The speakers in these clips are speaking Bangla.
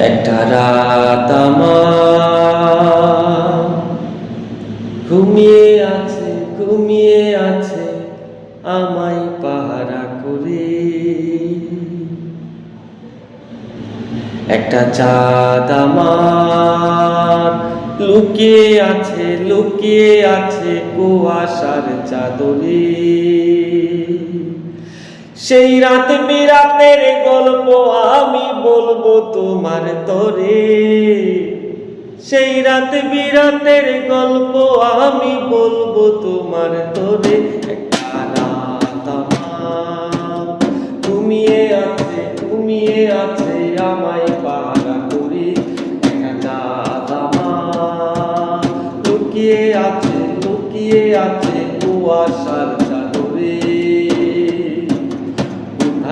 একটা রাত ঘুমিয়ে আছে ঘুমিয়ে আছে, আমায় পাহারা করে। একটা চাঁদ আমার। লুকিয়ে আছে লুকিয়ে আছে কুয়াশার চাদরে। সেই রাত বিরাতের গল্প বলব তোমার তরে। সেই রাত বিরাতের গল্প আমি বলব তোমার তরে। ঘুমিয়ে আছে ঘুমিয়ে আছে, আমায় পাহারা করি। লুকিয়ে আছে লুকিয়ে আছে কুয়াশার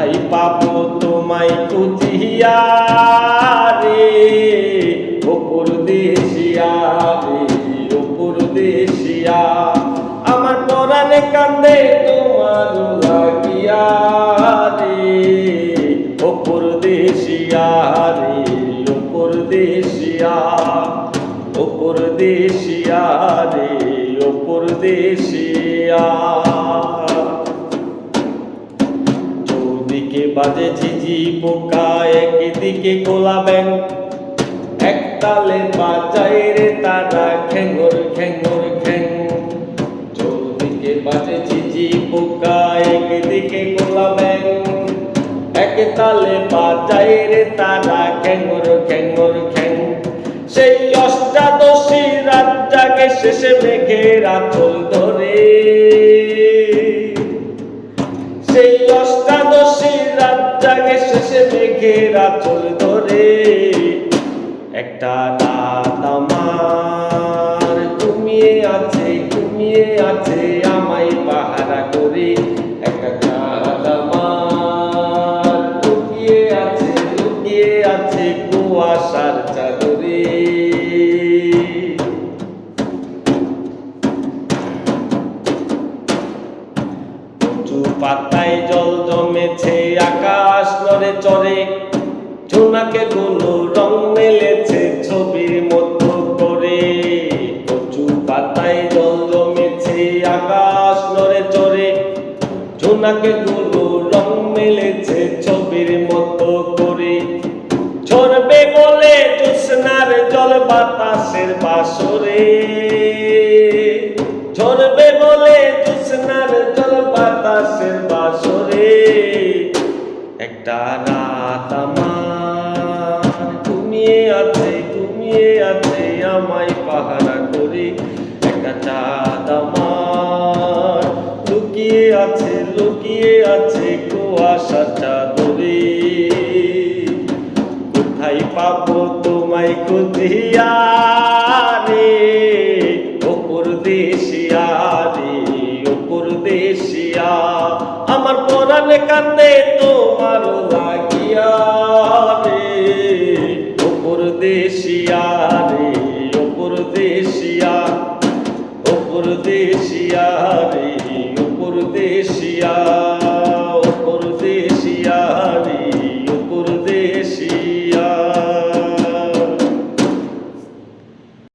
কোথায় পাবো তোমায় খুঁজিয়া রে ওপর দেশিয়া রে, ওপর দেশিয়া। আমার পরাণে কান্দে তোমার লাগিয়া রে। ওপর দেশিয়া রে, ওপর দেশিয়া। ওপর দেশিয়া রে, ওপর দেশিয়া। চৌদিকে বাজে ঝিঝি পোকা একদিকে গোলা ব্যাং। এক তালে বাজায় রে তারা খেঙ্গর খেঙ্গর খ্যাং। চৌদিকে বাজে ঝিঝি পোকা একদিকে গোলা ব্যাং। এক তালে বাজায় রে তারা খেঙ্গর খেঙ্গর খ্যাং। সেই অষ্টাদশী রাত শেষে মেঘের আচল ধরে। শেষে মেঘের আচল ধরে। একটা রাত আমার। ঘুমিয়ে আছে ঘুমিয়ে আছে, আমায় পাহারা করে। পাতায় জল জমেছে আকাশ। চড়ে ঝোনাকে গুলো রং মেলেছে ছবির মতো করে। কচু পাতায় জল জমেছে আকাশ নড়ে চড়ে। ঝোনাকে গুলো রং মেলেছে ছবির মতো করে। ঝরবে বলে জোৎস্নার জল বাতাসের বাসরে। ঝরবে বলে রাত আমার ঘুমিয়ে আছে ঘুমিয়ে আছে, আমায় পাহারা করে একটা চাঁদ আমার। লুকিয়ে আছে লুকিয়ে আছে কুয়াশা চাদরে। কোথায় পাবো তোমায় খুঁজিয়া রে ওপর দেশিয়া রে ওপর দেশিয়া আমার পরাণে কান্দে তোমার ওপর দেশিয়া রে ওপর দেশিয়া।